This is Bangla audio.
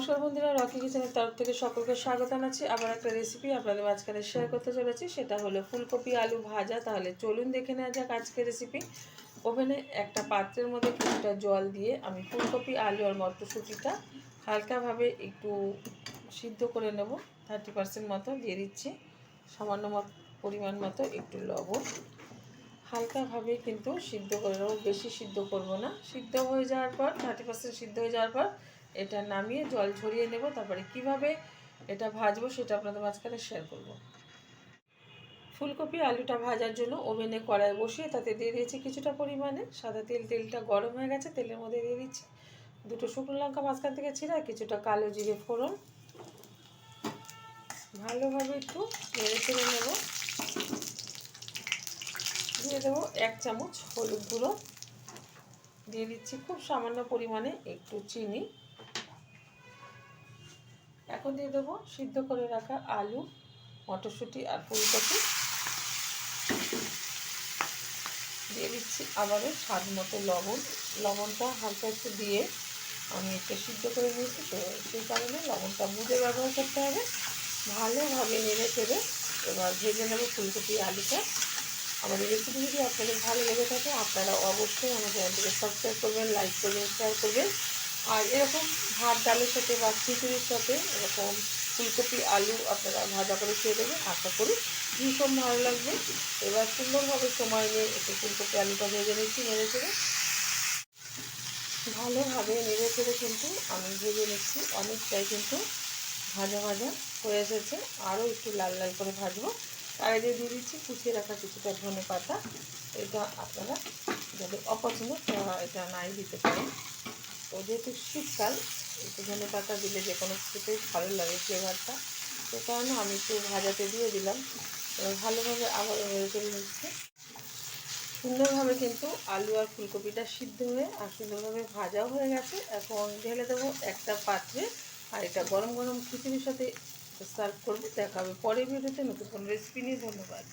নমস্কার বন্ধুরা রকি কিচেনের তরফ থেকে সকলকে স্বাগত জানাচ্ছি। আবার একটা রেসিপি আপনাদের মাঝখানে শেয়ার করতে চলেছি, সেটা হলো ফুলকপি আলু ভাজা। তাহলে চলুন দেখে নেওয়া যাক আজকের রেসিপি ওভেনে একটা পাত্রের মধ্যে কিছুটা জল দিয়ে আমি ফুলকপি, আলু আর মটরশুঁটিটা হালকাভাবে একটু সিদ্ধ করে নেব। থার্টি পার্সেন্ট মতো দিয়ে দিচ্ছি। সামান্য পরিমাণ মতো একটু লবণ। হালকাভাবে কিন্তু সিদ্ধ করে নেব। বেশি সিদ্ধ করব না। সিদ্ধ হয়ে যাওয়ার পর থার্টি পার্সেন্ট সিদ্ধ হয়ে যাওয়ার পর এটা নামিয়ে জল ছড়িয়ে নেব, তারপরে কীভাবে এটা ভাজবো সেটা আপনাদের মাঝখানে শেয়ার করব। ফুলকপি, আলুটা ভাজার জন্য ওভেনে কড়াই বসিয়ে তাতে দিয়ে দিয়েছি কিছুটা পরিমাণে। সাদা তেল, তেলটা গরম হয়ে গেছে, তেলের মধ্যে দিয়ে দিচ্ছি দুটো শুকনো লঙ্কা মাঝখান থেকে ছিঁড়া, কিছুটা কালো জিরে ফোড়ন। ভালোভাবে একটু নেড়ে চেড়ে নেব। দিয়ে দেবো এক চামচ হলুদ গুঁড়ো। দিয়ে দিচ্ছি খুব সামান্য পরিমাণে একটু চিনি। এখন দিয়ে দেবো সিদ্ধ করে রাখা আলু, মটরশুঁটি আর ফুলকপি। দিয়ে দিচ্ছি আবারও স্বাদ মতো লবণ। লবণটা হালকা একটু দিয়ে আমি একটু সিদ্ধ করে নিয়েছি, তো সেই কারণে লবণটা বুঝে ব্যবহার করতে হবে। ভালোভাবে নেড়ে চেড়ে এবার ভেজে নেব ফুলকপি, আলুটা। এই রেসিপি যদি আপনাদের ভালো লেগে থাকে, আপনারা অবশ্যই চ্যানেলটিকে সাবস্ক্রাইব করবেন লাইক করবেন শেয়ার করবেন। আর এরকম ভাত, ডালের সাথে বা খিচুড়ির সাথে এরকম ফুলকপি, আলু আপনারা ভাজা করে খেয়ে দেবেন। আশা করি ভীষণ ভালো লাগবে। এবার সুন্দরভাবে সময় নিয়ে একটু ফুলকপি, আলুটা ভেজে নিচ্ছি নেড়ে চেড়ে ভালোভাবে নেড়ে চেড়ে কিন্তু আমি ভেজে নিচ্ছি। অনেকটাই কিন্তু ভাজা ভাজা হয়ে এসেছে। আরও একটু লাল লাল করে ভাজবো। এই যে দিয়ে দিচ্ছি কুচিয়ে রাখা কিছুটা ধনে পাতা। এটা আপনারা যাদের অপছন্দ তারা এটা নাই দিতে পারেন। তো যেহেতু শীতকাল একটু ধনে পাতা দিলে যে কোনো কিছুতেই ভালো লাগে ফ্লেভারটা। সে কারণে আমি একটু ভাজাতে দিয়ে দিলাম। ভালোভাবে আবার চেড়ে নিচ্ছি সুন্দরভাবে কিন্তু আলু আর ফুলকপিটা সিদ্ধ হয়ে আর সুন্দরভাবে ভাজাও হয়ে গেছে। এখন ঢেলে দেবো একটা পাত্রে আর এটা গরম গরম খিচুড়ির সাথে সার্ভ করব। দেখা হবে পরের ভিডিওতে। নতুন কোনো রেসিপি নিয়ে। ধন্যবাদ।